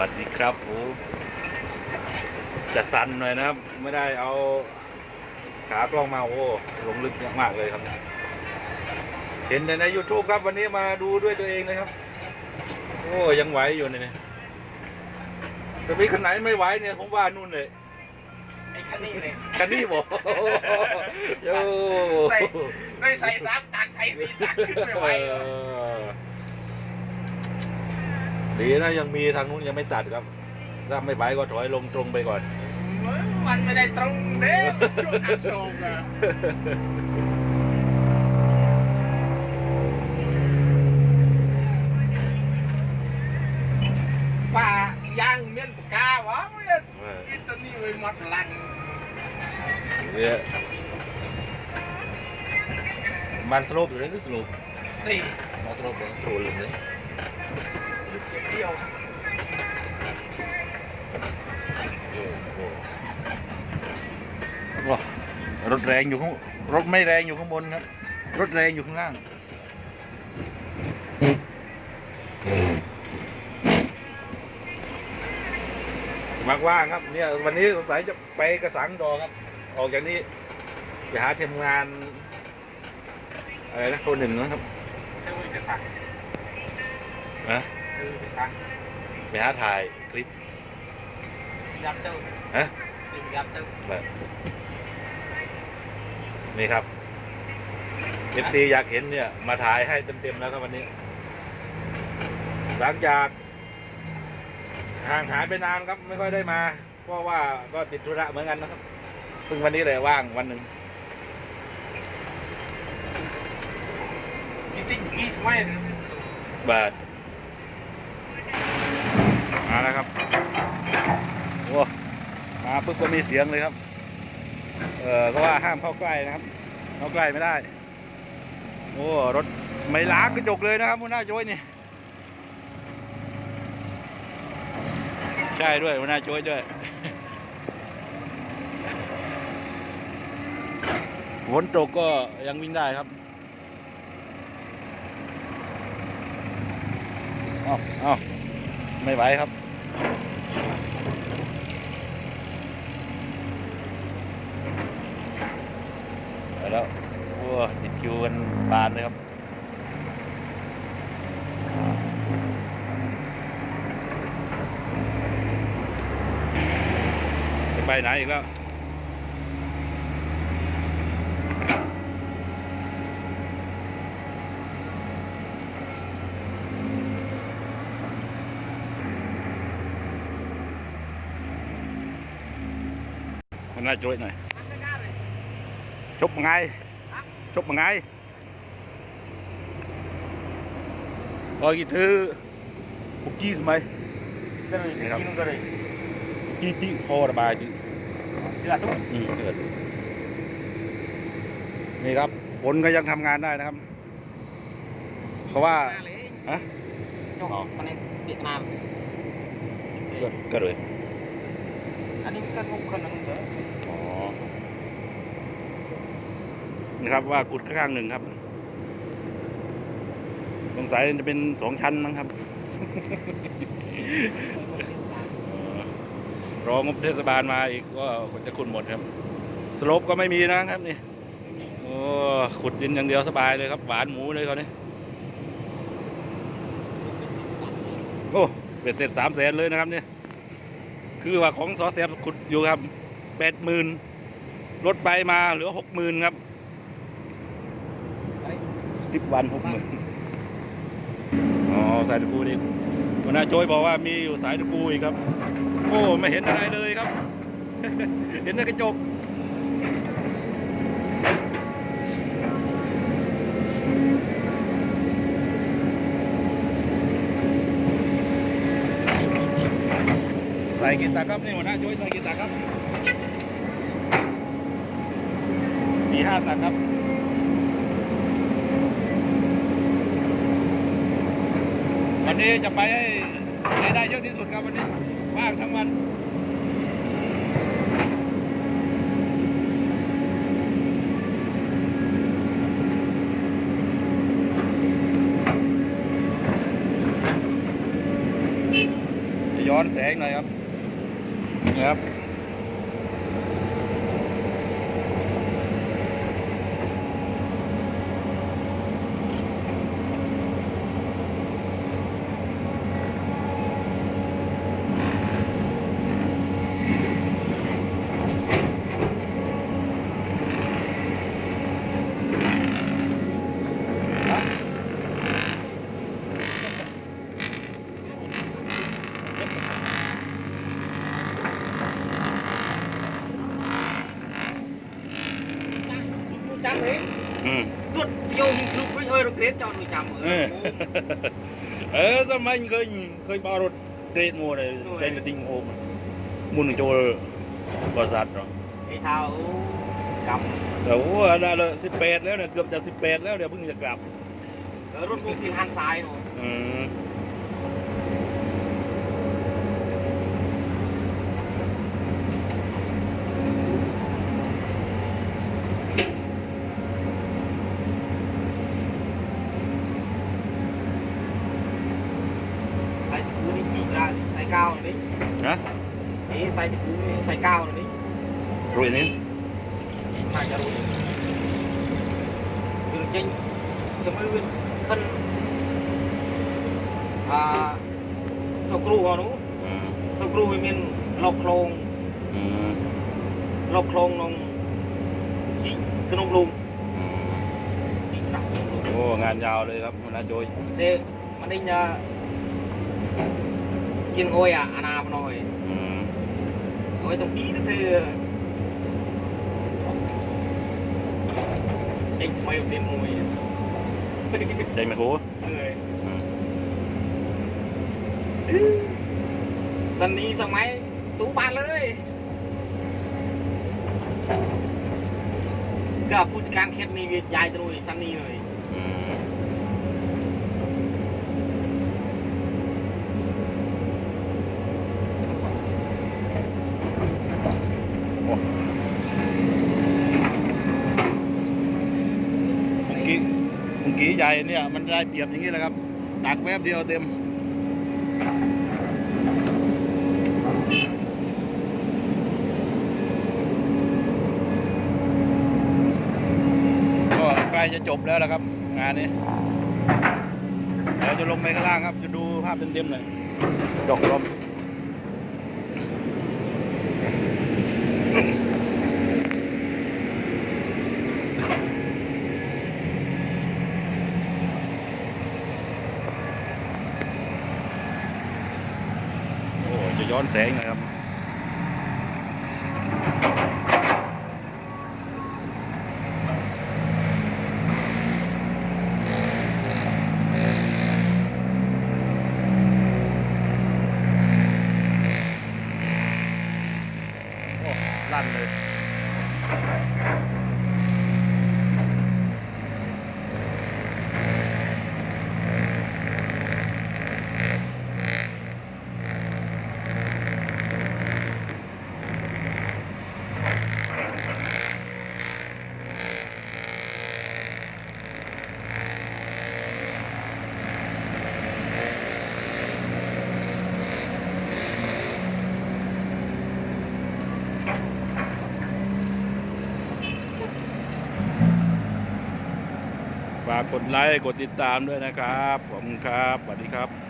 วัสดีครับผมจะสั่นหน่อยนะครับ ไม่ได้เอาขากล้องมาโอ้ลงลึกมากเลยครับ เห็นแต่ใน YouTube ครับวันนี้มาดูด้วยตัวเองเลยครับ โอ้ยังไหวอยู่เนี่ยจะมีคันไหนไม่ไหวเนี่ยผมว่านู่นเลยไอ้คันนี้เลยคันนี้บอกโอ้ใส่ไม่ใส่สามตักใส่สี่ตักขึ้นไม่ไหว เออดีนะยังมีทางนู้นยังไม่ตัดครับ ถ้าไม่ไหวก็ถอยลงตรงไปก่อน มันไม่ได้ตรงเด้ช่วงหักโศกอะป่ายางเมียนปากกาวะเมียนอิตานี่ไว้หมัดลังเนี่ยมันสโลปอยู่เลยนี่สโลปนี่มันสโลปเลยสโลปเลย เดียวว้าวรถแรงอยู่ข้างรถไม่แรงอยู่ข้างบนครับ รถแรงอยู่ข้างล่างว่างๆครับเนี่ยวันนี้สงสัยจะไปกระสังดอครับ ออกจากนี้จะหาทีมงานอะไรนะคนหนึ่งนะครับเธอไปสั่งนะเธอ ไปสั่งไปหาถ่ายคลิปยับเจ้าฮะยับเจ้าแบบนี่ครับเอฟซีอยากเห็นเนี่ย มาถ่ายให้เต็มๆแล้วครับวันนี้ หลังจากห่างหายไปนานครับไม่ค่อยได้มาเพราะว่าก็ติดธุระเหมือนกันนะครับเพิ่งวันนี้เลยว่างวันหนึ่งจริงๆกีดไว้บาทมา แล้วครับโอ้มาปุ๊บก็มีเสียงเลยครับ เออก็ว่าห้ามเข้าใกล้นะครับ เข้าใกล้ไม่ได้ โอ้รถไม่ล้างกระจกเลยนะครับมุน่าโจ้ยนี่ใช่ด้วยมุน่าโจ้ยด้วยฝนตกก็ยังวิ่งได้ครับอ้าวอ้าวไม่ไหวครับ ไปแล้ว โอ้ติด คิวกันบานเลยครับจะไปไหนอีกแล้วมันน่าช่วยหน่อยชกมาไง ชกมาไงรอยกี่ถือปุกกี้ทำไมก็เลยกินก็เลยปุกกี้ที่พอระบายจีเดือดทุกอืมเดือดนี่ครับฝนก็ยังทำงานได้นะครับ เพราะว่าฮะจกมันในเวียดนามก็ก็เลยอันนี้ก็งงคนนึงเด้ออ๋อ นะครับ ว่ากุดข้างหนึ่งครับ สงสัยจะเป็นสองชั้นมั้งครับ รองบเทศบาลมาอีกก็จะขุดหมดครับ สลบก็ไม่มีนะครับนี่โอ้ขุดดินอย่างเดียวสบายเลยครับ หวานหมูเลยเขานี่โอ้เป็ดเสร็จสามแสนเลยนะครับเนี่ยคือว่าของสอเสียบขุดอยู่ครับแปดหมื่นลดไปมาเหลือหกหมื่นครับ สิบวันหกหมื่นอ๋อสายตะกูนี่วันน้าโจยบอกว่ามีอยู่สายตะกูอีกครับ โอ้ไม่เห็นอะไรเลยครับ เห็นแต่กระจกใส่กีตาร์ครับนี่หัวหน้าช่วยใส่กีตาร์ครับสี่ห้าตักครับ นี้จะไปให้ได้เยอะที่สุดครับวันนี้ว่างทั้งวันจะย้อนแสงหน่อยครับนะครับ ចាំហេ อืม ទួតយកពីគ្រូវិញអើយរកេតចោលនោះចាំ เอ អើ อ เออสมัยเคยเคยบารถเตรดมัวเลยเต้นติ้งโฮมมุนโจลบริษัทเนาะ ឯថាអូកំ แต่โอ้ได้เลยสิบแปดแล้วเนี่ยเกือบจะสิบแปดแล้วเดี๋ยวเพิ่งจะกลับ រត់មកពីហានសាយនោះ อืม เก้าเลยฮะนี่ใส่ใส่เก้าเลยรวยนี้น่าจะรวยจริงจริงจะมือขึ้นอ่าสกรูเอาะนู้สกรูมีนลอกโครงลอกโครงลงยิ่งกระนุบลุงโอ้งานยาวเลยครับมันน่าโจยเซมันได้ยา kiên ngôi à anh nào nói nói tổng ý thứ tư anh quay bên môi đây mày hú dần đi sao máy tú bạn lên đây ก็ผู้จัดการเคสนี้ย้ายตัวสันนี่เลย กีใหญ่เนี่ยมันได้เปรียบอย่างนี้แหละครับ ตักแวบเดียวเต็มก็ใกล้จะจบแล้วนะครับ งานนี้เดี๋ยวจะลงไปข้างล่างครับ จะดูภาพเต็มๆเลยจกลม ย้อนแสงหน่อยครับ กดไลค์ กดติดตามด้วยนะครับ ขอบคุณครับ สวัสดีครับ